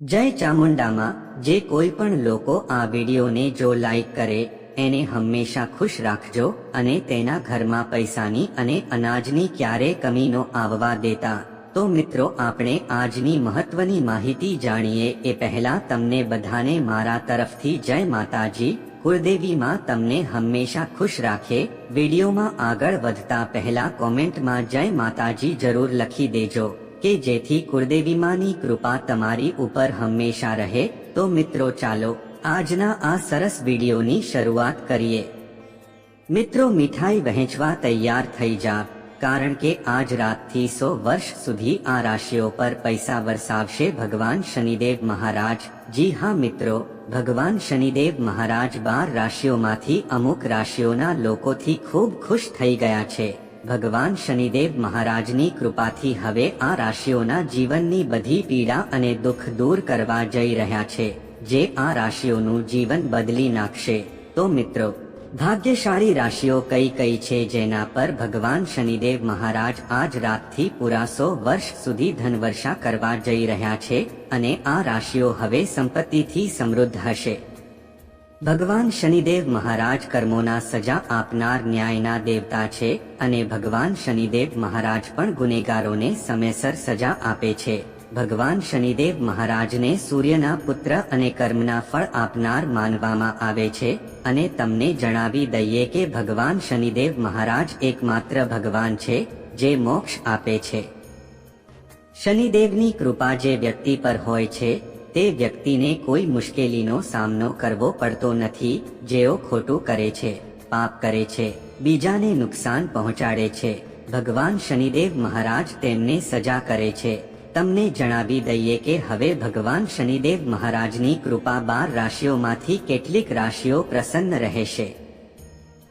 જય ચામુંડામાં જે કોઈ પણ લોકો આ વિડીયોને જો લાઈક કરે, એને હંમેશા ખુશ રાખજો અને તેના ઘરમાં પૈસાની અને અનાજની ક્યારે કમીનો આવવા દેતા. તો મિત્રો, આપણે આજની મહત્વની માહિતી જાણીએ. એ પહેલા તમને બધાને મારા તરફથી જય માતાજી. કુળદેવીમાં તમને હંમેશા ખુશ રાખે. વિડીયોમાં આગળ વધતા પહેલા કોમેન્ટમાં જય માતાજી જરૂર લખી દેજો. કે જેથી કુળદેવીમાંની કૃપા તમારી ઉપર હંમેશા રહે, તો મિત્રો ચાલો આજના આ સરસ વિડીયોની શરૂઆત કરીએ. મિત્રો મીઠાઈ વહેંચવા તૈયાર થઈ જા, કારણ કે આજ રાતથી સો વર્ષ સુધી આ રાશિઓ પર પૈસા વરસાવશે ભગવાન શનિદેવ મહારાજ. જી હા મિત્રો, ભગવાન શનિદેવ મહારાજ બાર રાશિઓમાંથી અમુક રાશિઓના લોકોથી ખૂબ ખુશ થઈ ગયા છે. ભગવાન શનિદેવ મહારાજની કૃપાથી હવે આ રાશિઓના જીવનની બધી પીડા અને દુઃખ દૂર કરવા જઈ રહ્યા છે. જે આ રાશિઓનું જીવન બદલી નાખશે. તો મિત્રો, ભાગ્યશાળી રાશિઓ કઈ કઈ છે જેના પર ભગવાન શનિદેવ મહારાજ આજ રાતથી પૂરા સો વર્ષ સુધી ધનવર્ષા કરવા જઈ રહ્યા છે અને આ રાશિઓ હવે સંપત્તિથી સમૃદ્ધ હશે. ભગવાન શનિદેવ મહારાજ કર્મોના સજા આપનાર ન્યાયના દેવતા છે અને ભગવાન શનિદેવ મહારાજ પણ ગુનેગારોને સમયસર સજા આપે છે. ભગવાન શનિદેવ મહારાજને સૂર્યના પુત્ર અને કર્મના ફળ આપનાર માનવામાં આવે છે અને તમને જણાવી દઈએ કે ભગવાન શનિદેવ મહારાજ એકમાત્ર ભગવાન છે જે મોક્ષ આપે છે. શનિદેવની કૃપા જે વ્યક્તિ પર હોય છે તે વ્યક્તિને કોઈ મુશ્કેલીનો સામનો કરવો પડતો નથી, જેઓ ખોટું કરે છે, પાપ કરે છે, બીજાને નુકસાન પહોંચાડે છે. ભગવાન શનિદેવ મહારાજ તેમને સજા કરે છે. તમને જણાવી દઈએ કે હવે ભગવાન શનિદેવ મહારાજની કૃપા બાર રાશિઓમાંથી કેટલીક રાશિઓ પ્રસન્ન રહેશે.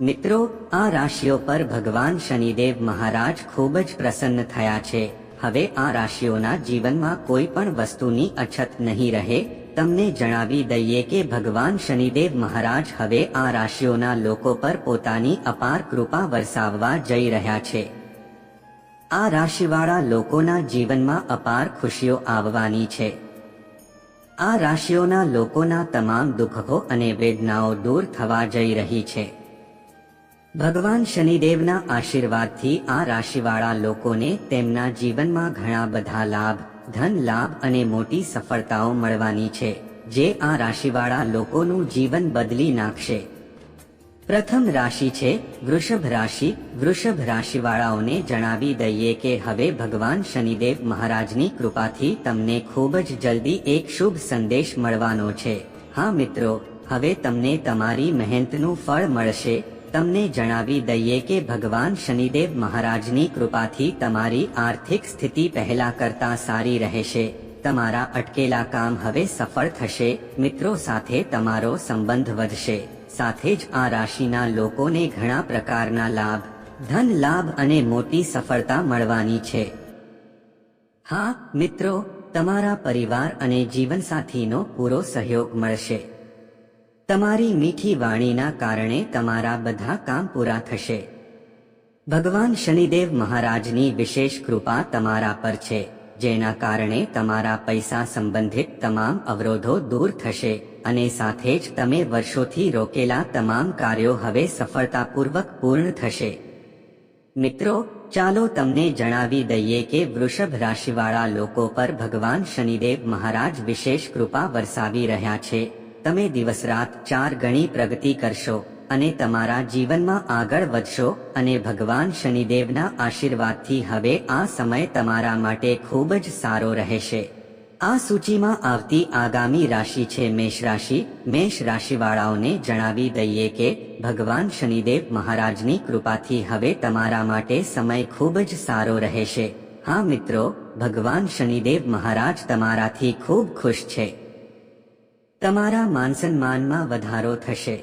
મિત્રો, આ રાશિઓ પર ભગવાન શનિદેવ મહારાજ ખૂબ જ પ્રસન્ન થયા છે. હવે આ રાશિઓના જીવનમાં કોઈ પણ વસ્તુની અછત નહીં રહે, તમને જણાવી દઈએ કે ભગવાન શનિદેવ મહારાજ હવે આ રાશિઓના લોકો પર પોતાની અપાર કૃપા વરસાવવા જઈ રહ્યા છે. આ રાશિવાળા લોકોના જીવનમાં અપાર ખુશીઓ આવવાની છે. આ રાશિઓના લોકોના તમામ દુઃખો અને વેદનાઓ દૂર થવા જઈ રહી છે. ભગવાન શનિદેવના આશીર્વાદથી આ રાશિવાળા લોકોને તેમના જીવનમાં ઘણા બધા લાભ, ધન લાભ અને મોટી સફળતાઓ મળવાની છે, જે આ રાશિવાળા લોકોનું જીવન બદલી નાખશે. પ્રથમ રાશિ છે, વૃષભ રાશિ. વૃષભ રાશિવાળાઓને જણાવી દઈએ કે હવે ભગવાન શનિદેવ મહારાજની કૃપાથી તમને ખૂબ જ જલ્દી એક શુભ સંદેશ મળવાનો છે. હા મિત્રો, હવે તમને તમારી મહેનતનું ફળ મળશે. તમને જણાવી દઈએ કે ભગવાન શનિદેવ મહારાજની કૃપાથી તમારી આર્થિક સ્થિતિ પહેલા કરતા સારી રહેશે. તમારા અટકેલા કામ હવે સફળ થશે. મિત્રો સાથે તમારો સંબંધ વધશે. સાથે જ આ રાશિના લોકોને ઘણા પ્રકારના લાભ, ધન લાભ અને મોટી સફળતા મળવાની છે. હા, મિત્રો, તમારા પરિવાર અને જીવનસાથીનો પૂરો સહયોગ મળશે. તમારી મીઠી વાણીના કારણે તમારા બધા કામ પૂરા થશે. ભગવાન શનિદેવ મહારાજની વિશેષ કૃપા તમારા પર છે, જેના કારણે તમારા પૈસા સંબંધિત તમામ અવરોધો દૂર થશે અને સાથે જ તમે વર્ષોથી રોકેલા તમામ કાર્યો હવે સફળતાપૂર્વક પૂર્ણ થશે. મિત્રો, ચાલો તમને જણાવી દઈએ કે વૃષભ રાશિવાળા લોકો પર ભગવાન શનિદેવ મહારાજ વિશેષ કૃપા વરસાવી રહ્યા છે તમે દિવસ રાત ચાર ગણી પ્રગતિ કરશો અને તમારા જીવનમાં આગળ વધશો અને ભગવાન શનિદેવના આશીર્વાદથી હવે આ સમય તમારા માટે ખૂબ જ સારો રહેશે. આ સૂચિમાં આવતી આગામી રાશિ છે મેષ રાશિ. મેષ રાશિવાળાઓને જણાવી દઈએ કે ભગવાન શનિદેવ મહારાજની કૃપાથી હવે તમારા માટે સમય ખૂબ જ સારો રહેશે. હા મિત્રો, ભગવાન શનિદેવ મહારાજ તમારાથી ખૂબ ખુશ છે. તમારા માનસન્માનમાં વધારો થશે.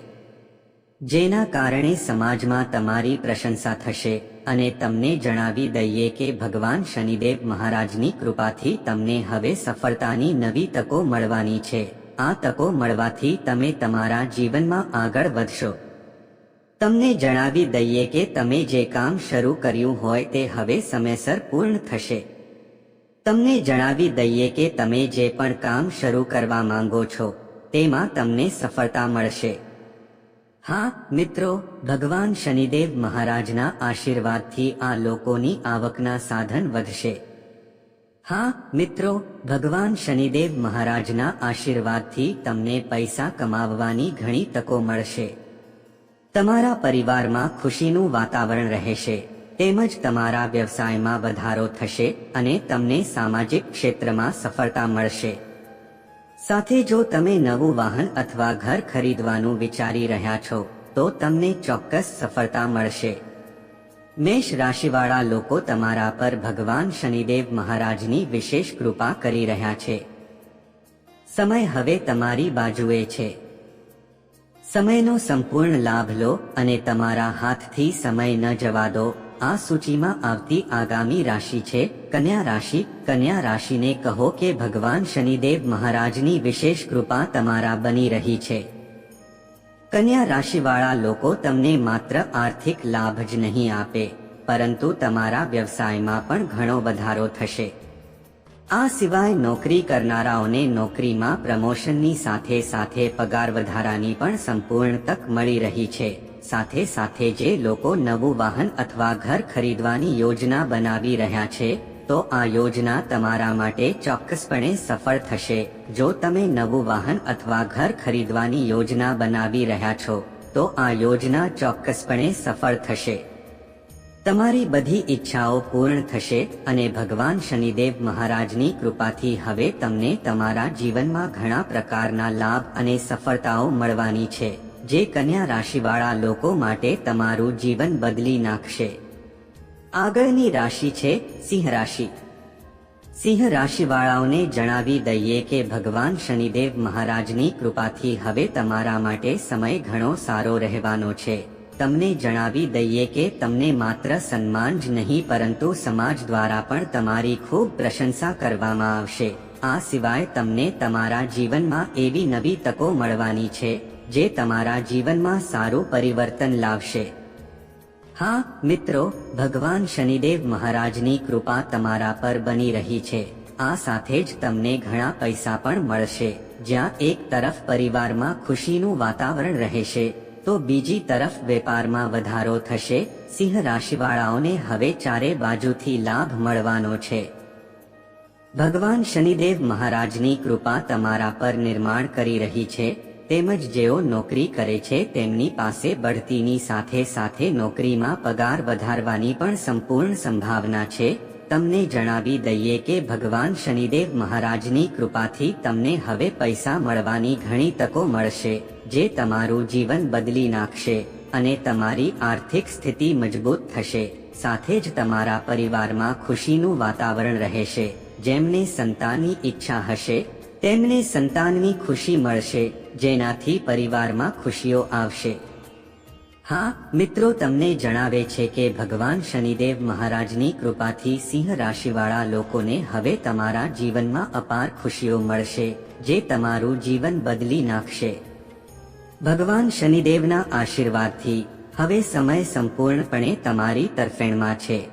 જેના કારણે સમાજમાં તમારી પ્રશંસા થશે અને તમને જણાવી દઈએ કે ભગવાન શનિદેવ મહારાજની કૃપાથી તમને હવે સફળતાની નવી તકો મળવાની છે. આ તકો મળવાથી તમે તમારા જીવનમાં આગળ વધશો. તમને જણાવી દઈએ કે તમે જે કામ શરૂ કર્યું હોય તે હવે સમયસર પૂર્ણ થશે. તમને જણાવી દઈએ કે તમે જે પણ કામ શરૂ કરવા માંગો છો તેમાં તમને સફળતા મળશે. હા, મિત્રો, ભગવાન શનિદેવ મહારાજના આશીર્વાદથી આ લોકોની આવકના સાધન વધશે. હા, મિત્રો, ભગવાન શનિદેવ મહારાજના આશીર્વાદથી તમને પૈસા કમાવવાની ઘણી તકો મળશે. તમારા પરિવારમાં ખુશીનું વાતાવરણ રહેશે. તેમજ તમારા વ્યવસાયમાં વધારો થશે અને તમને સામાજિક ક્ષેત્રમાં સફળતા મળશે. સાથે જો તમે નવું વાહન અથવા ઘર ખરીદવાનું વિચારી રહ્યા છો, તો તમને ચોક્કસ સફળતા મળશે. મેષ રાશિવાળા લોકો તમારા પર ભગવાન શનિદેવ મહારાજની વિશેષ કૃપા કરી રહ્યા છે. સમય હવે તમારી બાજુએ છે. સમયનો સંપૂર્ણ લાભ લો અને તમારા હાથથી સમય ન જવા દો. આ સૂચિમાં આવતી આગામી રાશિ છે, કન્યા રાશિ. કન્યા રાશિને કહો કે ભગવાન શનિદેવ મહારાજની વિશેષ કૃપા તમારા બની રહી છે. કન્યા રાશિવાળા લોકો તમને માત્ર આર્થિક લાભ જ નહીં આપે, પરંતુ તમારા વ્યવસાયમાં પણ ઘણો વધારો થશે. આ સિવાય નોકરી કરનારાઓને નોકરીમાં પ્રમોશનની સાથે સાથે પગાર વધારાની પણ સંપૂર્ણ તક મળી રહી છે. સાથે સાથે જે લોકો નવું વાહન અથવા ઘર ખરીદવાની યોજના બનાવી રહ્યા છે, તો આ યોજના તમારા માટે ચોક્કસપણે સફળ થશે. જો તમે નવું વાહન અથવા ઘર ખરીદવાની યોજના બનાવી રહ્યા છો, તો આ યોજના ચોક્કસપણે સફળ થશે. તમારી બધી ઈચ્છાઓ પૂર્ણ થશે અને ભગવાન શનિદેવ મહારાજની કૃપાથી હવે તમને તમારા જીવનમાં ઘણા પ્રકારના લાભ અને સફળતાઓ મળવાની છે. જે કન્યા રાશિવાળા લોકો માટે તમારું જીવન બદલી નાખશે. આગળની રાશિ છે સિંહ રાશિ. સિંહ રાશિવાળાઓને જણાવી દઈએ કે ભગવાન શનિદેવ મહારાજની કૃપાથી હવે તમારા માટે સમય ઘણો સારો રહેવાનો છે. તમને જણાવી દઈએ કે તમને માત્ર સન્માન જ નહીં, પરંતુ સમાજ દ્વારા પણ તમારી ખૂબ પ્રશંસા કરવામાં આવશે. આ સિવાય તમને તમારા જીવનમાં એવી નવી તકો મળવાની છે. જે તમારા જીવનમાં સારું પરિવર્તન લાવશે. હા, મિત્રો, ભગવાન શનિદેવ મહારાજની કૃપા તમારા પર બની રહી છે. આ સાથે જ તમને ઘણા પૈસા પણ મળશે. જ્યાં એક તરફ પરિવારમાં ખુશીનું વાતાવરણ રહેશે, તો બીજી તરફ વેપારમાં વધારો થશે. સિંહ રાશિવાળાઓને હવે ચારે બાજુથી લાભ મળવાનો છે. ભગવાન શનિદેવ મહારાજની કૃપા તમારા પર નિર્માણ કરી રહી છે. તેમજ જેઓ નોકરી કરે છે તેમની પાસે બઢતીની સાથે સાથે નોકરીમાં પગાર વધારવાની પણ સંપૂર્ણ સંભાવના છે. તમને જણાવી દઈએ કે ભગવાન શનિદેવ મહારાજની કૃપાથી તમને હવે પૈસા મળવાની ઘણી તકો મળશે, જે તમારું જીવન બદલી નાખશે અને તમારી આર્થિક સ્થિતિ મજબૂત થશે. સાથે જ તમારા પરિવારમાં ખુશીનું વાતાવરણ રહેશે. જેમને સંતાનની ઈચ્છા હશે તેમને સંતાનની ખુશી મળશે, જેનાથી પરિવારમાં ખુશીઓ આવશે. હા, મિત્રો, તમને જણાવે છે કે ભગવાન શનિદેવ મહારાજની કૃપાથી સિંહ રાશિવાળા લોકોને હવે તમારા જીવનમાં અપાર ખુશીઓ મળશે, જે તમારું જીવન બદલી નાખશે. ભગવાન શનિદેવના આશીર્વાદથી, હવે સમય સંપૂર્ણપણે તમારી તરફેણમાં છે.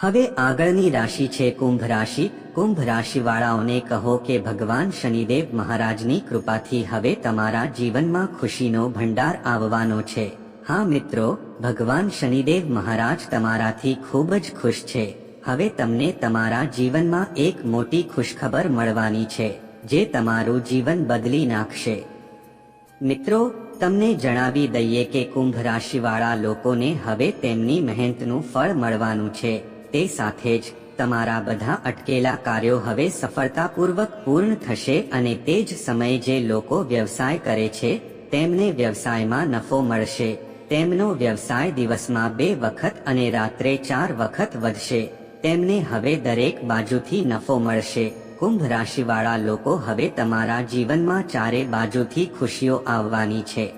હવે આગળની રાશિ છે કુંભ રાશિ કુંભ રાશિવાળાઓને કહો કે ભગવાન શનિદેવ મહારાજની કૃપાથી હવે તમારા જીવનમાં ખુશીનો ભંડાર આવવાનો છે. હા મિત્રો, ભગવાન શનિદેવ મહારાજ તમારાથી ખૂબ જ ખુશ છે. હવે તમને તમારા જીવનમાં એક મોટી ખુશખબર મળવાની છે, જે તમારું જીવન બદલી નાખશે. મિત્રો, તમને જણાવી દઈએ કે કુંભ રાશિવાળા લોકોને હવે તેમની મહેનતનું ફળ મળવાનું છે, તે સાથે જ તમારા બધા અટકેલા કાર્યો હવે સફળતાપૂર્વક પૂર્ણ થશે અને તે જ સમયે જે લોકો વ્યવસાય કરે છે, તેમને વ્યવસાયમાં નફો મળશે. તેમનો વ્યવસાય દિવસમાં બે વખત અને રાત્રે ચાર વખત વધશે. તેમને હવે દરેક બાજુથી નફો મળશે. કુંભ રાશિવાળા લોકો હવે તમારા જીવનમાં ચારે બાજુથી ખુશીઓ આવવાની છે.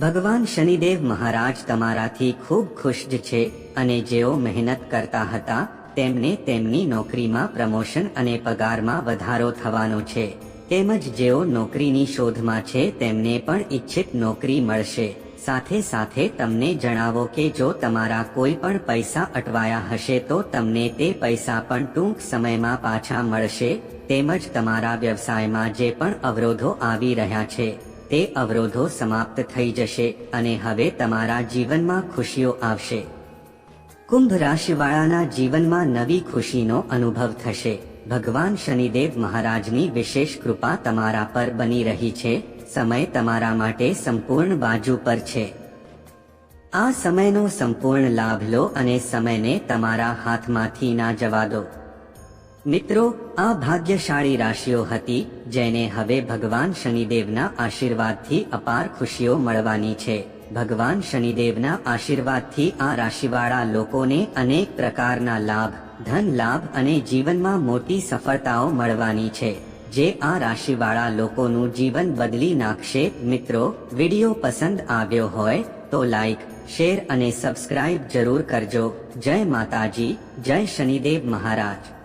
ભગવાન શનિદેવ મહારાજ તમારાથી ખૂબ ખુશ છે અને જેઓ મહેનત કરતા હતા તેમને તેમની નોકરીમાં પ્રમોશન અને પગારમાં વધારો થવાનો છે. તેમજ જેઓ નોકરીની શોધમાં છે, તેમને પણ ઈચ્છિત નોકરી મળશે. સાથે સાથે તમને જણાવો કે જો તમારા કોઈ પણ પૈસા અટવાયા હશે તો તમને તે પૈસા પણ ટૂંક સમયમાં પાછા મળશે. તેમજ તમારા વ્યવસાયમાં જે પણ અવરોધો આવી રહ્યા છે, તે અવરોધો સમાપ્ત થઈ જશે અને હવે તમારા જીવનમાં ખુશીઓ આવશે. કુંભ રાશિવાળાના જીવનમાં નવી ખુશીનો અનુભવ થશે. ભગવાન શનિદેવ મહારાજની વિશેષ કૃપા તમારા પર બની રહી છે. સમય તમારા માટે સંપૂર્ણ બાજુ પર છે. આ સમયનો સંપૂર્ણ લાભ લો અને સમયને તમારા હાથમાંથી ના જવા દો. મિત્રો, આ ભાગ્યશાળી રાશિઓ હતી, જેને હવે ભગવાન શનિદેવના આશીર્વાદથી અપાર ખુશીઓ મળવાની છે. ભગવાન શનિદેવના આશીર્વાદથી આ રાશિવાળા લોકોને અનેક પ્રકારના લાભ, ધન લાભ અને જીવનમાં મોટી સફળતાઓ મળવાની છે. જે આ રાશિવાળા લોકોનું જીવન બદલી નાખશે. મિત્રો, વિડિયો પસંદ આવ્યો હોય તો લાઈક, શેર અને સબસ્ક્રાઇબ જરૂર કરજો. જય માતાજી, જય શનિદેવ મહારાજ.